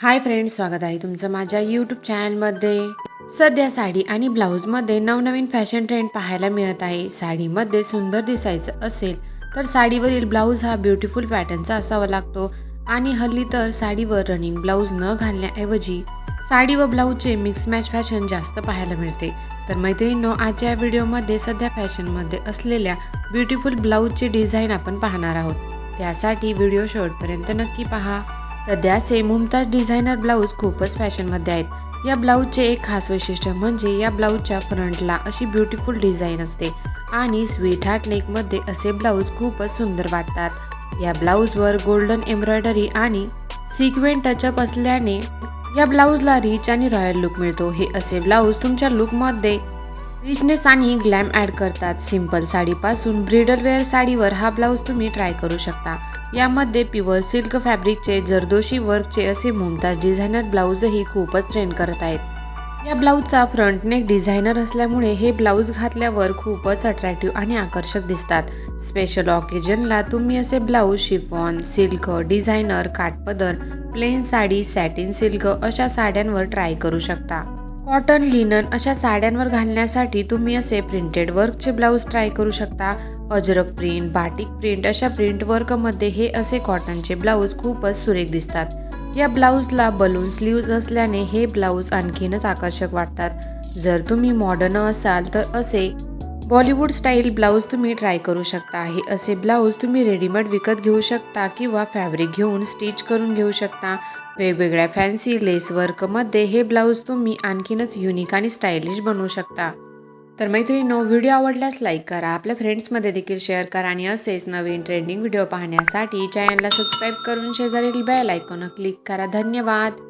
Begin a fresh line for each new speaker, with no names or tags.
Hi friends स्वागत आहे तुमचं माझ्या यूट्यूब चॅनलमध्ये सध्या साडी आणि ब्लाऊजमध्ये नवनवीन फॅशन ट्रेंड पाहायला मिळत आहे. साडीमध्ये सुंदर दिसायचं असेल तर साडीवरील ब्लाऊज हा ब्युटिफुल पॅटर्नचा असावा लागतो. आणि हल्ली तर साडीवर रनिंग ब्लाऊज न घालण्याऐवजी साडी व ब्लाऊजचे मिक्स मॅच फॅशन जास्त पाहायला मिळते. तर मैत्रिणींनो आजच्या व्हिडिओमध्ये सध्या फॅशनमध्ये असलेल्या ब्युटिफुल ब्लाऊजचे डिझाईन आपण पाहणार आहोत. त्यासाठी व्हिडिओ शेवटपर्यंत नक्की पहा. सध्याचे मुमताज डिझायनर ब्लाऊज खूपच फॅशनमध्ये आहेत. या ब्लाऊजचे एक खास वैशिष्ट्य म्हणजे या ब्लाऊजच्या फ्रंटला अशी ब्युटिफुल डिझाईन असते आणि स्वीट हार्ट नेकमध्ये असे ब्लाऊज खूपच सुंदर वाटतात. या ब्लाऊजवर गोल्डन एम्ब्रॉयडरी आणि सिक्वेंट टचअप असल्याने या ब्लाऊजला रिच आणि रॉयल लुक मिळतो. हे असे ब्लाऊज तुमच्या लुकमध्ये रिचनेस आणि ग्लॅम ॲड करतात. सिंपल साडीपासून ब्रिडल वेअर साडीवर हा ब्लाऊज तुम्ही ट्राय करू शकता. यामध्ये प्युअर सिल्क फॅब्रिकचे जरदोशी वर्कचे असे मुमताज डिझायनर ब्लाऊजही खूपच ट्रेंड करत आहेत. या ब्लाऊजचा फ्रंट नेक डिझायनर असल्यामुळे हे ब्लाऊज घातल्यावर खूपच अट्रॅक्टिव्ह आणि आकर्षक दिसतात. स्पेशल ऑकेजनला तुम्ही असे ब्लाऊज शिफॉन सिल्क डिझायनर काटपदर प्लेन साडी सॅटिन सिल्क अशा साड्यांवर ट्राय करू शकता. कॉटन लिनन अशा साड्यांवर घालण्यासाठी तुम्ही असे प्रिंटेड वर्कचे ब्लाऊज ट्राय करू शकता. अजरक प्रिंट बाटिक प्रिंट अशा प्रिंट वर्कमध्ये हे असे कॉटनचे ब्लाऊज खूपच सुरेख दिसतात. या ब्लाऊजला बलून स्लीव्ज असल्याने हे ब्लाऊज आणखीनच आकर्षक वाटतात. जर तुम्ही मॉडर्न असाल तर असे बॉलिवूड स्टाईल ब्लाऊज तुम्ही ट्राय करू शकता. आहे असे ब्लाऊज तुम्ही रेडीमेड विकत घेऊ शकता किंवा फॅब्रिक घेऊन स्टिच करून घेऊ शकता. वेगवेगळ्या फॅन्सी लेस वर्कमध्ये हे ब्लाऊज तुम्ही आणखीनच युनिक आणि स्टायलिश बनवू शकता. तर मैत्रिणींनो व्हिडिओ आवडल्यास लाईक करा. आपल्या फ्रेंड्समध्ये देखील शेअर करा आणि असेच नवीन ट्रेंडिंग व्हिडिओ पाहण्यासाठी चॅनलला सबस्क्राईब करून शेजारील बेल आयकॉन क्लिक करा. धन्यवाद!